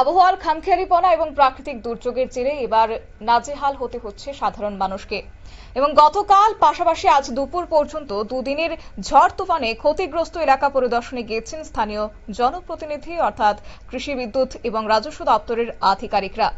আবহাওয়ার খামখেয়ালিপনা এবং প্রাকৃতিক দুর্যোগের জেরে এবার নাজেহাল হতে হচ্ছে সাধারণ মানুষকে। এবং গতকাল পাশাপাশি আজ দুপুর পর্যন্ত দুদিনের ঝড় তুফানে ক্ষতিগ্রস্ত এলাকা পরিদর্শনে গিয়েছেন স্থানীয় জনপ্রতিনিধি, অর্থাৎ কৃষি বিদ্যুৎ এবং রাজস্ব দপ্তরের আধিকারিকরা।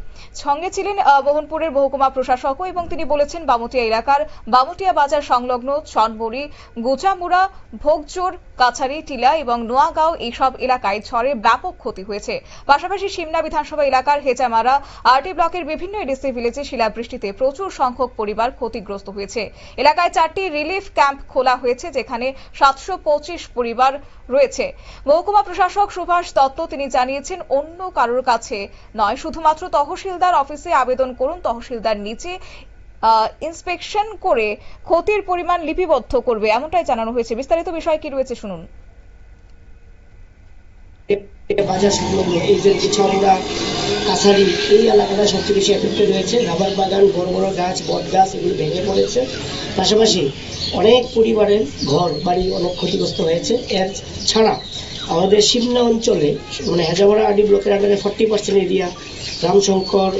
সঙ্গে ছিলেন মোহনপুরের মহকুমা প্রশাসকও এবং তিনি বলেছেন, বামুটিয়া এলাকার বামুটিয়া বাজার সংলগ্ন চনবড়ি গোচামুড়া ভোগজোর কাছারি, টিলা এবং নোয়াগাঁও এইসব এলাকায় ঝড়ে ব্যাপক ক্ষতি হয়েছে। পাশাপাশি সিমনা বিধানসভা এলাকার হেজামারা আরটি ব্লকের বিভিন্ন এডিসি ভিলেজে শিলাবৃষ্টিতে প্রচুর সংখ্যক পরিবার ক্ষতিগ্রস্ত হয়েছে। এলাকায় চারটি রিলিফ ক্যাম্প খোলা হয়েছে, যেখানে সাতশো পঁচিশ পরিবার রয়েছে। মহকুমা প্রশাসক সুভাষ দত্ত তিনি জানিয়েছেন, অন্য কারোর কাছে নয়। শুধুমাত্র তহসিলদার অফিসে আবেদন করুন, তহসিলদার নিচে ইন্সপেকশন করে ক্ষতির পরিমাণ লিপিবদ্ধ করবে, এমনটাই জানানো হয়েছে। বিস্তারিত বিষয় কি রয়েছে শুনুন। বাজার সংলগ্ন এই যে পিছামুড়া কাছারি, এই এলাকাটা সবচেয়ে বেশি এফেক্টেড হয়েছে। রাবার বাগান, বড় বড় গাছ, বট গাছ এগুলো ভেঙে পড়েছে। পাশাপাশি অনেক পরিবারের ঘর, বাড়ি অনেক ক্ষতিগ্রস্ত হয়েছে। এর ছাড়া আমাদের সিমনা অঞ্চলে মানে হেজামারা আডি ব্লকের আন্ডারে forty percent area Ramshankar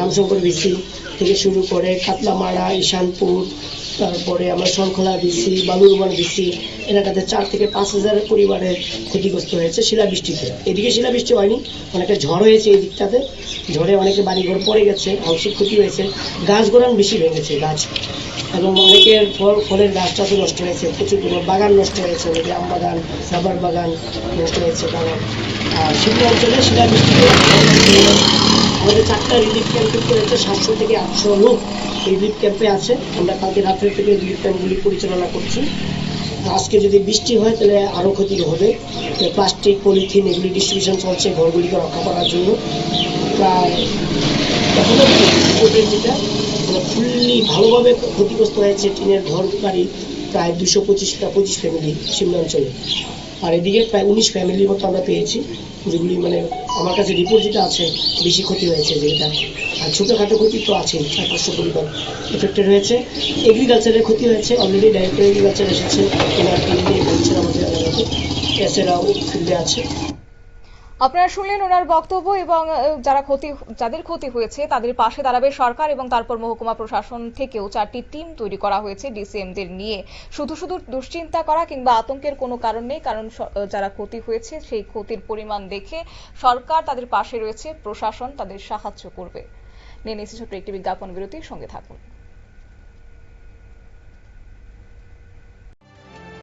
Ramshankar VC থেকে শুরু করে কাতলামারা, ঈশানপুর তারপরে আমরা শঙ্খলা বিসি বালুরবান বিসি এলাকাতে চার থেকে পাঁচ হাজার পরিবারের ক্ষতিগ্রস্ত হয়েছে শিলাবৃষ্টিতে। এদিকে শিলাবৃষ্টি হয়নি, অনেকটা ঝড় হয়েছে এই দিকটাতে। ঝড়ে অনেকে বাড়িঘর পড়ে গেছে আংশিক ক্ষতি হয়েছে, গাছ গোড়ান বেশি ভেঙেছে গাছ। এবং অনেকের ফল, ফলের গাছ টাছও নষ্ট হয়েছে প্রচুর বাগান নষ্ট হয়েছে, অনেকে আম বাগান, রাবার বাগান নষ্ট হয়েছে বাগান আর শিল্প অঞ্চলে শিলাবৃষ্টিতে আমাদের চারটা রিলিফ ক্যাম্প করেছে সাতশো থেকে আটশো লোক রিলিফ ক্যাম্পে আছে। আমরা কালকে রাত্রে থেকে রিলিফ ক্যাম্পগুলি পরিচালনা করছি। আজকে যদি বৃষ্টি হয়, তাহলে আরও ক্ষতি হবে। প্লাস্টিক, পলিথিন এগুলি ডিস্ট্রিবিউশন চলছে ঘরগুলিকে রক্ষা করার জন্য। প্রায় যেটা ফুললি ভালোভাবে ক্ষতিগ্রস্ত হয়েছে টিনের ঘর বাড়ি প্রায় দুশো পঁচিশটা, পঁচিশ ফ্যামিলি সিমলা অঞ্চলে। আর এদিকে প্রায় উনিশ ফ্যামিলির মতো আমরা পেয়েছি। যেগুলি মানে আমার কাছে রিপোর্ট যেটা আছে, বেশি ক্ষতি হয়েছে যেটা। আর ছোটোখাটো ক্ষতি তো আছেই, চার পাঁচশো পরিবার এফেক্টেড হয়েছে। এগ্রিকালচারের ক্ষতি হয়েছে অলরেডি ডাইরেক্টর এগ্রিকালচার এসেছে এনার টিম নিয়ে বলছেন আমাদের এসেরাও ফিল্ডে আছে। আপনারা শুনলেন ওনার বক্তব্য এবং যারা ক্ষতি, যাদের ক্ষতি হয়েছে তাদের পাশে দাঁড়াবে সরকার এবং তারপর মহকুমা প্রশাসন থেকেও চারটি টিম তৈরি করা হয়েছে ডিসিএমদের নিয়ে। শুধু শুধু দুশ্চিন্তা করা কিংবা আতঙ্কের কোনো কারণ নেই, কারণ যারা ক্ষতি হয়েছে সেই ক্ষতির পরিমাণ দেখে সরকার তাদের পাশে রয়েছে, প্রশাসন তাদের সাহায্য করবে। নিয়ে নিচ্ছে ছোট্ট একটি বিজ্ঞাপন বিরতির সঙ্গে থাকুন।